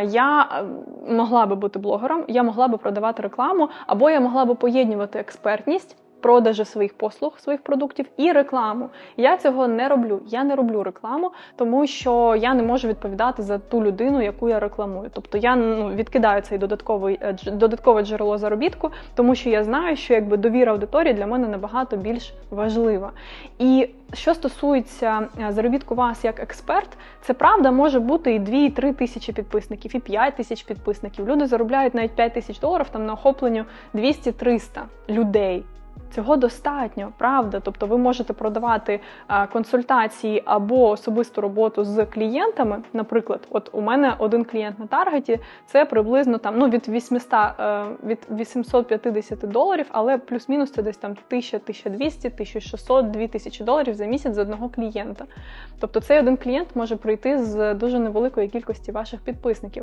Я е, могла би бути блогером, я могла би продавати рекламу, або я могла би поєднувати експертність. Продажі своїх послуг, своїх продуктів і рекламу. Я цього не роблю. Я не роблю рекламу, тому що я не можу відповідати за ту людину, яку я рекламую. Тобто я ну, відкидаю цей додатковий е, додаткове джерело заробітку, тому що я знаю, що якби довіра аудиторії для мене набагато більш важлива. І що стосується е, заробітку вас як експерт, це правда може бути і 2, і 3 тисячі підписників, і 5 тисяч підписників. Люди заробляють навіть 5 тисяч доларів там на охопленню 200-300 людей. Цього достатньо, правда. Тобто ви можете продавати консультації або особисту роботу з клієнтами. Наприклад, от у мене один клієнт на таргеті це приблизно там ну від 800, е, від 850 доларів, але плюс-мінус це десь там 1000, 1200, 1600, 2000 доларів за місяць з одного клієнта. Тобто цей один клієнт може прийти з дуже невеликої кількості ваших підписників.